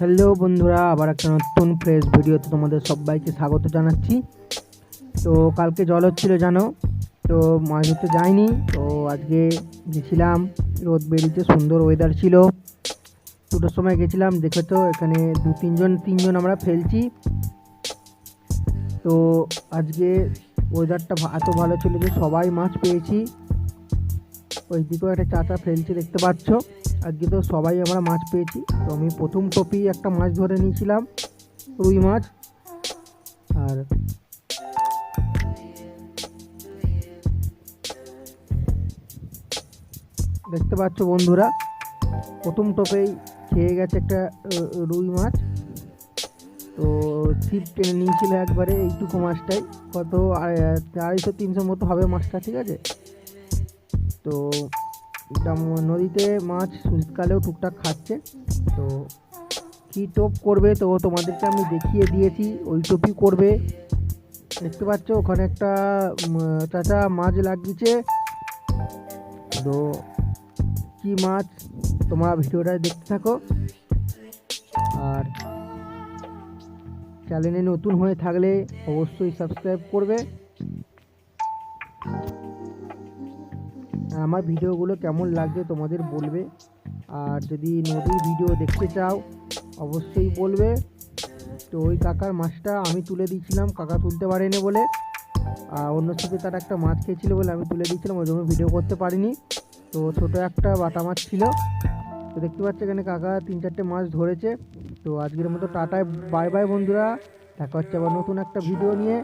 Hello বন্ধুরা, আবার একটা নতুন ফ্রেশ ভিডিওতে তোমাদের সবাইকে স্বাগত জানাচ্ছি। তো কালকে জল হচ্ছিল জানো, তো মাছ ধরতে যাইনি, তো আজকে গেছিলাম, রোদ বেরিয়েছে, সুন্দর ওয়েদার ছিল। দুটোর সময় গেছিলাম, দেখে তো এখানে দু তিনজন তিনজন আমরা ফেলছি। তো আজকে ওয়েদারটা এত ভালো ছিল যে সবাই মাছ পেয়েছি। ওই দিকেও একটা চাচা ফেলছে, দেখতে পাচ্ছ। আজকে তো সবাই আমরা মাছ পেয়েছি। তো আমি প্রথম টপি একটা মাছ ধরে নিয়েছিলাম, রুই মাছ। আর দেখতে পাচ্ছ বন্ধুরা, প্রথম টোপেই খেয়ে গেছে একটা রুই মাছ। তো ছিপ টেনে নিয়েছিল একবারে এইটুকু মাছটাই। কত আড়াইশো তিনশো মতো হবে মাছটা, ঠিক আছে? তো নদীতে মাছ শীতকালেও টুকটাক খাচ্ছে। তো কী টোপ করবে তো তোমাদেরকে আমি দেখিয়ে দিয়েছি, ওই টোপই করবে। দেখতে পাচ্ছ, ওখানে একটা চাচা মাছ লাগিয়েছে। তো কী মাছ তোমরা ভিডিওটা দেখতে থাকো। আর চ্যানেলে নতুন হয়ে থাকলে অবশ্যই সাবস্ক্রাইব করবে। আমার ভিডিওগুলো কেমন লাগছে তোমাদের বলবে। আর যদি নদীর ভিডিও দেখতে চাও, অবশ্যই বলবে। তো ওই কাকার মাছটা আমি তুলে দিয়েছিলাম, কাকা তুলতে পারেনি বলে। আর অন্য সাথে তার একটা মাছ খেয়েছিল বলে আমি তুলে দিয়েছিলাম, ওই জন্য ভিডিও করতে পারিনি। তো ছোট একটা বাটা মাছ ছিল। তো দেখতে পাচ্ছ এখানে কাকা তিন চারটে মাছ ধরেছে। তো আজকের মতো টাটায় বাই বাই বন্ধুরা। দেখা হচ্ছে আবার নতুন একটা ভিডিও নিয়ে।